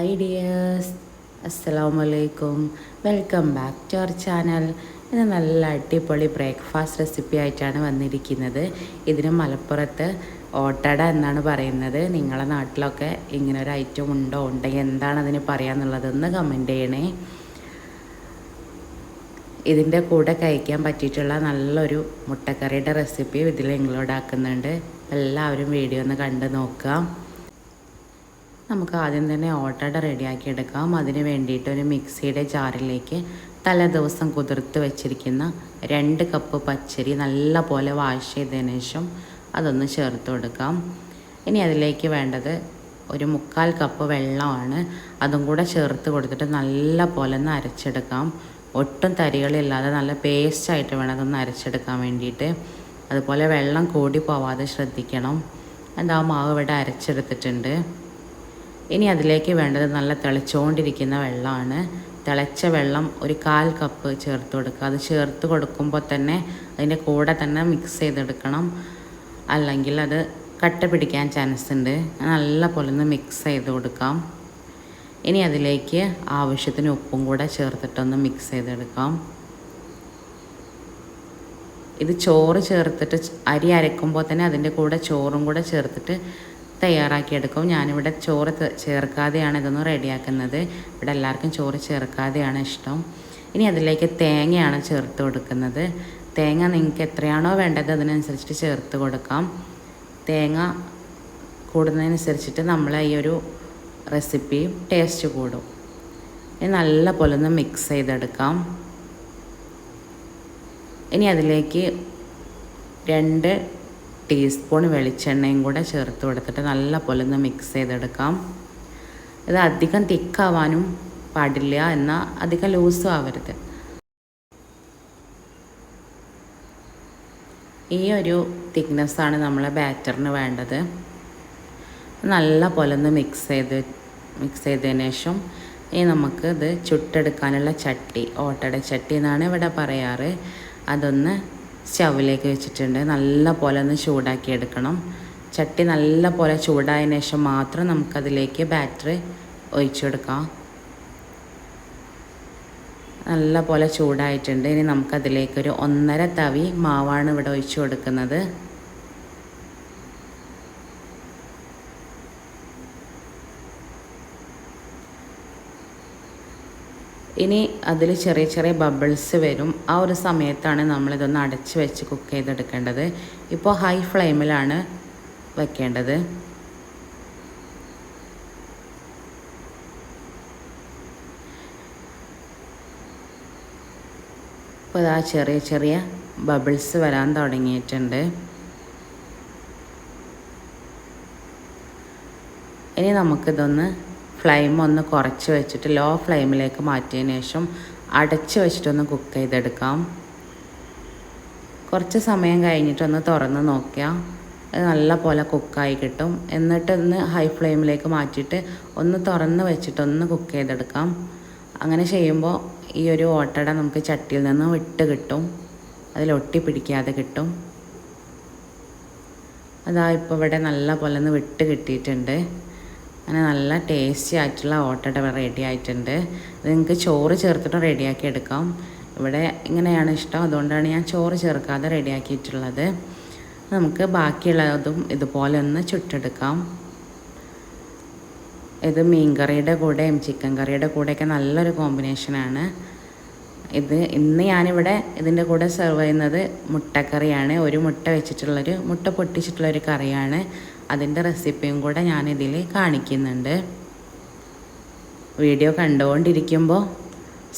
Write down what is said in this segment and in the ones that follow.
Hi dears അസ്സലാമലൈക്കും welcome back to our channel ഇത് നല്ല അടിപൊളി ബ്രേക്ക്ഫാസ്റ്റ് റെസിപ്പി ആയിട്ടാണ് വന്നിരിക്കുന്നത്. ഇതിന് മലപ്പുറത്ത് ഓട്ടട എന്നാണ് പറയുന്നത്. നിങ്ങളുടെ നാട്ടിലൊക്കെ ഇങ്ങനെ ഒരു ഐറ്റം ഉണ്ടോ? ഉണ്ടെങ്കിൽ എന്താണ് അതിന് പറയാന്നുള്ളതെന്ന് കമന്റ് ചെയ്യണേ. ഇതിന്റെ കൂടെ കഴിക്കാൻ പറ്റിയിട്ടുള്ള നല്ലൊരു മുട്ടക്കറിയുടെ റെസിപ്പി ഇതിൽ ഇൻക്ലൂഡ് ആക്കുന്നുണ്ട്. എല്ലാവരും വീഡിയോ ഒന്ന് കണ്ട് നോക്കാം. നമുക്ക് ആദ്യം തന്നെ ഓട്ടട റെഡിയാക്കി എടുക്കാം അതിന് വേണ്ടിയിട്ട് ഒരു മിക്സിയുടെ ജാറിലേക്ക് തലേ ദിവസം കുതിർത്ത് വെച്ചിരിക്കുന്ന രണ്ട് കപ്പ് പച്ചരി നല്ല പോലെ വാഷ് ചെയ്തതിന് ശേഷം അതൊന്ന് ചേർത്ത് കൊടുക്കാം. ഇനി അതിലേക്ക് വേണ്ടത് ഒരു മുക്കാൽ കപ്പ് വെള്ളമാണ്. അതും കൂടെ ചേർത്ത് കൊടുത്തിട്ട് നല്ല പോലെ ഒന്ന് അരച്ചെടുക്കാം. ഒട്ടും തരികളില്ലാതെ നല്ല പേസ്റ്റായിട്ട് വേണം അതൊന്ന് അരച്ചെടുക്കാൻ വേണ്ടിയിട്ട്. അതുപോലെ വെള്ളം കൂടി പോവാതെ ശ്രദ്ധിക്കണം. എന്താ മാവ് ഇവിടെ അരച്ചെടുത്തിട്ടുണ്ട്. ഇനി അതിലേക്ക് വേണ്ടത് നല്ല തിളച്ചുകൊണ്ടിരിക്കുന്ന വെള്ളമാണ്. തിളച്ച വെള്ളം ഒരു കാൽ കപ്പ് ചേർത്ത് കൊടുക്കുക. അത് ചേർത്ത് കൊടുക്കുമ്പോൾ തന്നെ അതിന്റെ കൂടെ തന്നെ മിക്സ് ചെയ്തെടുക്കണം. അല്ലെങ്കിൽ അത് കട്ട പിടിക്കാൻ ചാൻസ് ഉണ്ട്. നല്ല പോലെ ഒന്ന് മിക്സ് ചെയ്ത് കൊടുക്കാം. ഇനി അതിലേക്ക് ആവശ്യത്തിന് ഉപ്പും കൂടെ ചേർത്തിട്ടൊന്ന് മിക്സ് ചെയ്തെടുക്കാം. ഇത് ചോറ് ചേർത്തിട്ട് അരി അരക്കുമ്പോൾ തന്നെ അതിന്റെ കൂടെ ചോറും കൂടെ ചേർത്തിട്ട് തയ്യാറാക്കിയെടുക്കും. ഞാനിവിടെ ചോറ് ചേർക്കാതെയാണ് ഇതൊന്ന് റെഡിയാക്കുന്നത്. ഇവിടെ എല്ലാവർക്കും ചോറ് ചേർക്കാതെയാണ് ഇഷ്ടം. ഇനി അതിലേക്ക് തേങ്ങയാണ് ചേർത്ത് കൊടുക്കുന്നത്. തേങ്ങ നിങ്ങൾക്ക് എത്രയാണോ വേണ്ടത് അതിനനുസരിച്ചിട്ട് ചേർത്ത് കൊടുക്കാം. തേങ്ങ കൂടുന്നതിനനുസരിച്ചിട്ട് നമ്മൾ ഈ ഒരു റെസിപ്പി ടേസ്റ്റ് കൂടും. ഇനി നല്ല പോലെ ഒന്ന് മിക്സ് ചെയ്തെടുക്കാം. ഇനി അതിലേക്ക് രണ്ട് ടീസ്പൂൺ വെളിച്ചെണ്ണയും കൂടെ ചേർത്ത് കൊടുത്തിട്ട് നല്ല പോലെ ഒന്ന് മിക്സ് ചെയ്തെടുക്കാം. ഇത് അധികം തിക്കാവാനും പാടില്ല എന്നാൽ അധികം ലൂസും ആവരുത്. ഈ ഒരു തിക്നെസ്സാണ് നമ്മളെ ബാറ്ററിന് വേണ്ടത്. നല്ല പോലെ ഒന്ന് മിക്സ് ചെയ്ത് മിക്സ് ചെയ്തതിന് ശേഷം ഈ നമുക്ക് ഇത് ചുട്ടെടുക്കാനുള്ള ചട്ടി ഓട്ടയുടെ ചട്ടി എന്നാണ് ഇവിടെ പറയാറ്. അതൊന്ന് സ്റ്റൗവിലേക്ക് വെച്ചിട്ടുണ്ട്. നല്ല പോലെ ഒന്ന് ചൂടാക്കി എടുക്കണം. ചട്ടി നല്ല പോലെ ചൂടായതിനു ശേഷം മാത്രം നമുക്കതിലേക്ക് ബാറ്ററി ഒഴിച്ചെടുക്കാം നല്ല പോലെ ചൂടായിട്ടുണ്ട്. ഇനി നമുക്കതിലേക്കൊരു ഒന്നര തവി മാവാണ് ഇവിടെ ഒഴിച്ചു കൊടുക്കുന്നത്. ഇനി അതിൽ ചെറിയ ചെറിയ ബബിൾസ് വരും. ആ ഒരു സമയത്താണ് നമ്മളിതൊന്ന് അടച്ച് വെച്ച് കുക്ക് ചെയ്തെടുക്കേണ്ടത്. ഇപ്പോൾ ഹൈ ഫ്ലെയിമിലാണ് വയ്ക്കേണ്ടത് ഇപ്പോൾ ഇതാ ചെറിയ ചെറിയ ബബിൾസ് വരാൻ തുടങ്ങിയിട്ടുണ്ട്. ഇനി നമുക്കിതൊന്ന് ഫ്ലെയിം ഒന്ന് കുറച്ച് വെച്ചിട്ട് ലോ ഫ്ലെയിമിലേക്ക് മാറ്റിയതിന് ശേഷം അടച്ച് വെച്ചിട്ടൊന്ന് കുക്ക് ചെയ്തെടുക്കാം. കുറച്ച് സമയം കഴിഞ്ഞിട്ടൊന്ന് തുറന്ന് നോക്കിയാൽ നല്ല പോലെ കുക്കായി കിട്ടും. എന്നിട്ട് ഒന്ന് ഹൈ ഫ്ലെയിമിലേക്ക് മാറ്റിയിട്ട് ഒന്ന് തുറന്ന് വെച്ചിട്ടൊന്ന് കുക്ക് ചെയ്തെടുക്കാം. അങ്ങനെ ചെയ്യുമ്പോൾ ഈ ഒരു ഓട്ടട നമുക്ക് ചട്ടിയിൽ നിന്ന് വിട്ട് കിട്ടും. അതിലൊട്ടി പിടിക്കാതെ കിട്ടും. അതാ ഇപ്പോൾ ഇവിടെ നല്ല പോലെ ഒന്ന് വിട്ട് കിട്ടിയിട്ടുണ്ട്. അങ്ങനെ നല്ല ടേസ്റ്റി ആയിട്ടുള്ള ഓട്ടട റെഡി ആയിട്ടുണ്ട്. ഇത് നിങ്ങൾക്ക് ചോറ് ചേർത്തിട്ട് റെഡിയാക്കി എടുക്കാം. ഇവിടെ ഇങ്ങനെയാണ് ഇഷ്ടം. അതുകൊണ്ടാണ് ഞാൻ ചോറ് ചേർക്കാതെ റെഡിയാക്കിയിട്ടുള്ളത് നമുക്ക് ബാക്കിയുള്ളതും ഇതുപോലെ ഒന്ന് ചുട്ടെടുക്കാം. ഇത് മീൻ കറിയുടെ കൂടെയും ചിക്കൻ കറിയുടെ കൂടെയൊക്കെ നല്ലൊരു കോമ്പിനേഷനാണ് ഇത് ഇന്ന് ഞാനിവിടെ ഇതിന്റെ കൂടെ സെർവ് ചെയ്യുന്നത് മുട്ടക്കറിയാണ്. ഒരു മുട്ട വെച്ചിട്ടുള്ളൊരു മുട്ട പൊട്ടിച്ചിട്ടുള്ളൊരു കറിയാണ്. അതിന്റെ റെസിപ്പിയും കൂടെ ഞാനിതിൽ കാണിക്കുന്നുണ്ട്. വീഡിയോ കണ്ടുകൊണ്ടിരിക്കുമ്പോൾ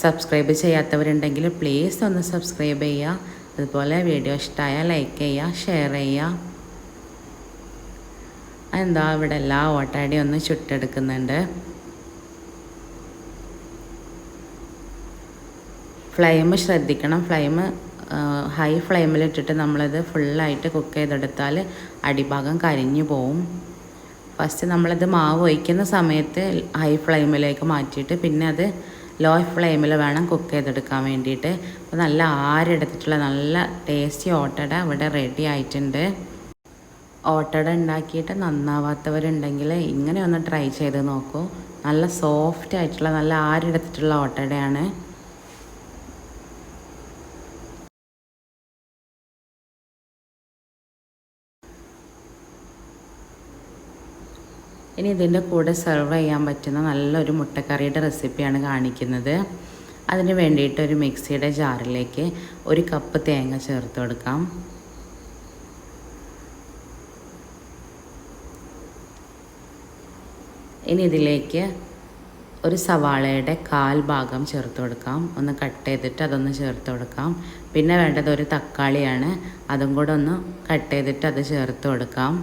സബ്സ്ക്രൈബ് ചെയ്യാത്തവരുണ്ടെങ്കിൽ പ്ലീസ് ഒന്ന് സബ്സ്ക്രൈബ് ചെയ്യുക. അതുപോലെ വീഡിയോ ഇഷ്ടമായാൽ ലൈക്ക് ചെയ്യുക ഷെയർ ചെയ്യുക. എന്താ ഇവിടെ എല്ലാ ഓട്ടാടി ഒന്ന് ചുട്ടെടുക്കുന്നുണ്ട്. ഫ്ലെയിം ശ്രദ്ധിക്കണം. ഫ്ലെയിം ഹൈ ഫ്ലെയിമിലിട്ടിട്ട് നമ്മളത് ഫുള്ളായിട്ട് കുക്ക് ചെയ്തെടുത്താൽ അടിഭാഗം കരിഞ്ഞു പോവും. ഫസ്റ്റ് നമ്മളത് മാവ് ഒഴിക്കുന്ന സമയത്ത് ഹൈ ഫ്ലെയിമിലേക്ക് മാറ്റിയിട്ട് പിന്നെ അത് ലോ ഫ്ലെയിമിൽ വേണം കുക്ക് ചെയ്തെടുക്കാൻ വേണ്ടിയിട്ട്. അപ്പോൾ നല്ല ആരെടുത്തിട്ടുള്ള നല്ല ടേസ്റ്റി ഓട്ടട ഇവിടെ റെഡി ആയിട്ടുണ്ട്. ഓട്ടട ഉണ്ടാക്കിയിട്ട് നന്നാവാത്തവരുണ്ടെങ്കിൽ ഇങ്ങനെ ഒന്ന് ട്രൈ ചെയ്ത് നോക്കൂ. നല്ല സോഫ്റ്റ് ആയിട്ടുള്ള നല്ല ആരെടുത്തിട്ടുള്ള ഓട്ടടയാണ്. ഇനി ഇതിന്റെ കൂടെ സെർവ് ചെയ്യാൻ പറ്റുന്ന നല്ലൊരു മുട്ടക്കറിയുടെ റെസിപ്പിയാണ് കാണിക്കുന്നത്. അതിന് വേണ്ടിയിട്ട് ഒരു മിക്സിയുടെ ജാറിലേക്ക് ഒരു കപ്പ് തേങ്ങ ചേർത്ത് കൊടുക്കാം. ഇനി ഇതിലേക്ക് ഒരു സവാളയുടെ കാൽ ഭാഗം ചേർത്ത് കൊടുക്കാം. ഒന്ന് കട്ട് ചെയ്തിട്ട് അതൊന്ന് ചേർത്ത് കൊടുക്കാം. പിന്നെ വേണ്ടത് ഒരു തക്കാളിയാണ്. അതും കൂടെ ഒന്ന് കട്ട് ചെയ്തിട്ട് അത് ചേർത്ത് കൊടുക്കാം.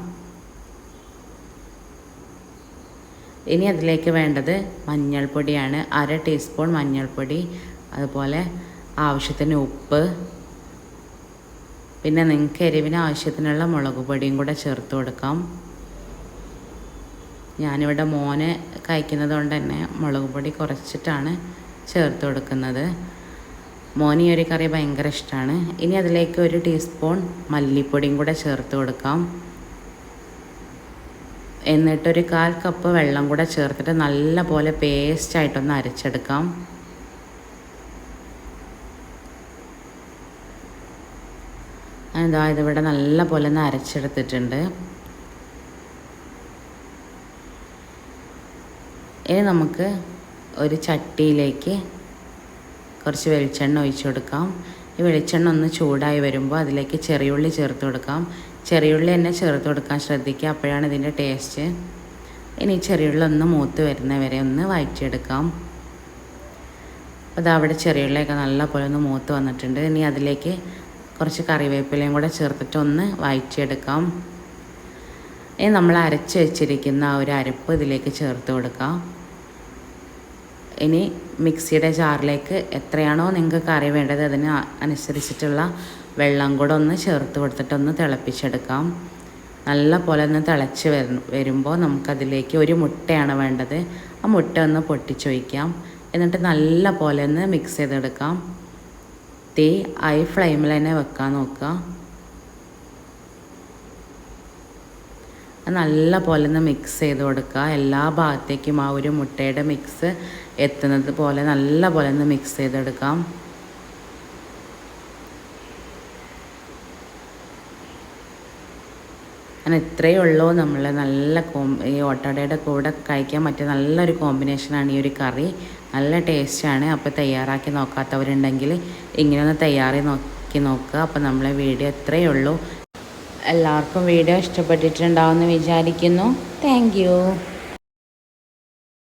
ഇനി അതിലേക്ക് വേണ്ടത് മഞ്ഞൾപ്പൊടിയാണ്. അര ടീസ്പൂൺ മഞ്ഞൾപ്പൊടി അതുപോലെ ആവശ്യത്തിന് ഉപ്പ്. പിന്നെ നിങ്ങൾക്ക് എരിവിന് ആവശ്യത്തിനുള്ള മുളക് പൊടിയും കൂടെ ചേർത്ത് കൊടുക്കാം. ഞാനിവിടെ മോനെ കഴിക്കുന്നത് കൊണ്ട് തന്നെ മുളക് പൊടി കുറച്ചിട്ടാണ് ചേർത്ത് കൊടുക്കുന്നത്. മോന് ഈ ഒരു കറി ഭയങ്കര ഇഷ്ടമാണ് ഇനി അതിലേക്ക് ഒരു ടീസ്പൂൺ മല്ലിപ്പൊടിയും കൂടെ ചേർത്ത് കൊടുക്കാം. എന്നിട്ടൊരു കാൽ കപ്പ് വെള്ളം കൂടെ ചേർത്തിട്ട് നല്ല പോലെ പേസ്റ്റായിട്ടൊന്ന് അരച്ചെടുക്കാം. അതായത് ഇവിടെ നല്ല പോലെ ഒന്ന് അരച്ചെടുത്തിട്ടുണ്ട്. ഇനി നമുക്ക് ഒരു ചട്ടിയിലേക്ക് കുറച്ച് വെളിച്ചെണ്ണ ഒഴിച്ചു കൊടുക്കാം. ഈ വെളിച്ചെണ്ണ ഒന്ന് ചൂടായി വരുമ്പോൾ അതിലേക്ക് ചെറിയുള്ളി ചേർത്ത് കൊടുക്കാം. ചെറിയുള്ളി തന്നെ ചേർത്ത് കൊടുക്കാൻ ശ്രദ്ധിക്കുക. അപ്പോഴാണ് ഇതിന്റെ ടേസ്റ്റ് ഇനി ചെറിയുള്ളി ഒന്ന് മൂത്ത് വരുന്നവരെ ഒന്ന് വഴറ്റിയെടുക്കാം അപ്പോൾ അവിടെ ചെറിയുള്ളിയൊക്കെ നല്ല പോലെ ഒന്ന് മൂത്ത് വന്നിട്ടുണ്ട്. ഇനി അതിലേക്ക് കുറച്ച് കറിവേപ്പിലയും കൂടെ ചേർത്തിട്ട് ഒന്ന് വഴറ്റിയെടുക്കാം ഇനി നമ്മൾ അരച്ച് വെച്ചിരിക്കുന്ന ആ ഒരു അരപ്പ് ഇതിലേക്ക് ചേർത്ത് കൊടുക്കാം. ഇനി മിക്സിയുടെ ജാറിലേക്ക് എത്രയാണോ നിങ്ങൾക്ക് കറി വേണ്ടത് അതിന് അനുസരിച്ചിട്ടുള്ള വെള്ളം കൂടെ ഒന്ന് ചേർത്ത് കൊടുത്തിട്ടൊന്ന് തിളപ്പിച്ചെടുക്കാം. നല്ല പോലെ ഒന്ന് തിളച്ച് വരുമ്പോൾ നമുക്കതിലേക്ക് ഒരു മുട്ടയാണ് വേണ്ടത്. ആ മുട്ട ഒന്ന് പൊട്ടിച്ചൊഴിക്കാം എന്നിട്ട് നല്ല പോലെ ഒന്ന് മിക്സ് ചെയ്തെടുക്കാം. തീ ഹൈ ഫ്ലെയിമിൽ തന്നെ വെക്കാൻ നോക്കുക. നല്ല പോലെ ഒന്ന് മിക്സ് ചെയ്ത് കൊടുക്കുക. എല്ലാ ഭാഗത്തേക്കും ആ ഒരു മുട്ടയുടെ മിക്സ് എത്തുന്നത് പോലെ നല്ല പോലെ ഒന്ന് മിക്സ് ചെയ്തെടുക്കാം. അങ്ങനെ ഇത്രയേ ഉള്ളൂ നമ്മൾ നല്ല ഈ ഓട്ടടയുടെ കൂടെ കഴിക്കാൻ പറ്റിയ നല്ലൊരു കോമ്പിനേഷനാണ് ഈ ഒരു കറി. നല്ല ടേസ്റ്റാണ് അപ്പോൾ തയ്യാറാക്കി നോക്കാത്തവരുണ്ടെങ്കിൽ ഇങ്ങനെ ഒന്ന് തയ്യാറി നോക്കി നോക്കുക. അപ്പോൾ നമ്മളെ വീഡിയോ ഇത്രയേ ഉള്ളൂ. എല്ലാവർക്കും വീഡിയോ ഇഷ്ടപ്പെട്ടിട്ടുണ്ടാവുമെന്ന് വിചാരിക്കുന്നു. താങ്ക്